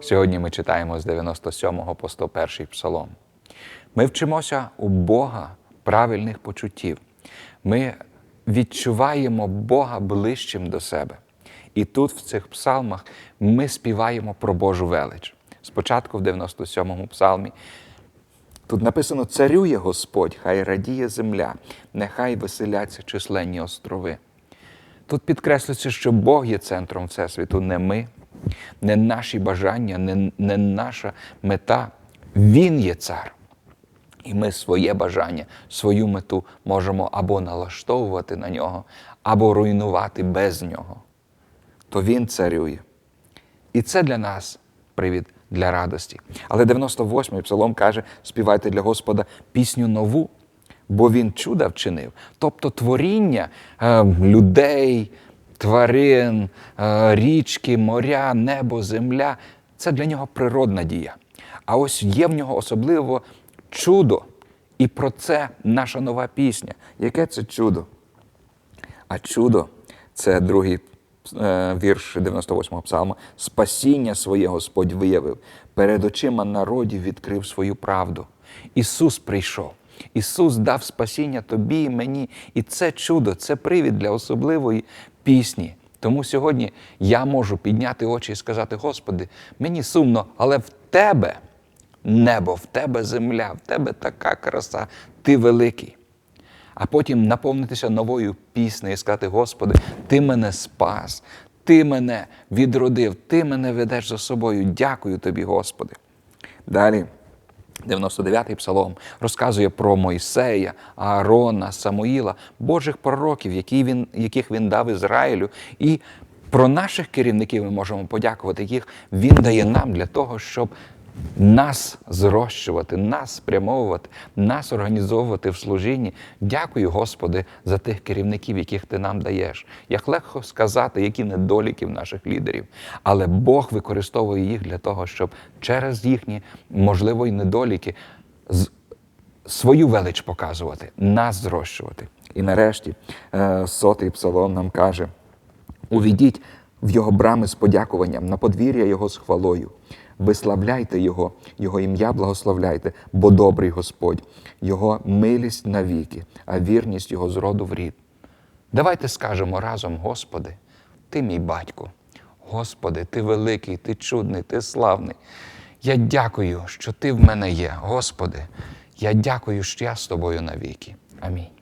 Сьогодні ми читаємо з 97 по 101 псалом. Ми вчимося у Бога правильних почуттів. Ми відчуваємо Бога ближчим до себе. І тут, в цих псалмах, ми співаємо про Божу велич. Спочатку в 97-му псалмі Тут написано: Царює Господь, хай радіє земля, нехай веселяться численні острови. Тут підкреслюється, що Бог є центром Всесвіту, не ми, не наші бажання, не, не наша мета. Він є цар. І ми своє бажання, свою мету можемо або налаштовувати на нього, або руйнувати без нього. То він царює. І це для нас привід для радості. Але 98-й псалом каже: співайте для Господа пісню нову, бо він чуда вчинив. Тобто творіння е, людей, тварин, е, річки, моря, небо, земля це для нього природна дія. А ось є в нього особливо чудо. І про це наша нова пісня. Яке це чудо? А чудо це другий е, вірш 98-го псалму. Спасіння своє Господь виявив, перед очима народів відкрив свою правду. Ісус прийшов. Ісус дав спасіння тобі і мені. І це чудо, це привід для особливої пісні. Тому сьогодні я можу підняти очі і сказати: Господи, мені сумно, але в Тебе небо, в Тебе земля, в Тебе така краса, Ти великий а потім наповнитися новою піснею і сказати: Господи, Ти мене спас, Ти мене відродив, Ти мене ведеш за собою. Дякую тобі, Господи. Далі. 99-й псалом розказує про Мойсея, Аарона, Самуїла, Божих пророків, які він, яких він дав Ізраїлю. І про наших керівників ми можемо подякувати, яких він дає нам для того, щоб нас зрощувати, нас спрямовувати, нас організовувати в служінні. Дякую, Господи, за тих керівників, яких Ти нам даєш. Як легко сказати, які недоліки в наших лідерів, але Бог використовує їх для того, щоб через їхні, можливо, і недоліки свою велич показувати, нас зрощувати. І нарешті е, сотий псалом нам каже: увійдіть в його брами з подякуванням, на подвір'я його з хвалою. Виславляйте Його, Його ім'я благословляйте, бо добрий Господь, Його милість навіки, а вірність Його з роду в рід. Давайте скажемо разом, Господи, Ти мій батько. Господи, Ти великий, Ти чудний, Ти славний. Я дякую, що Ти в мене є, Господи. Я дякую, що я з тобою навіки. Амінь.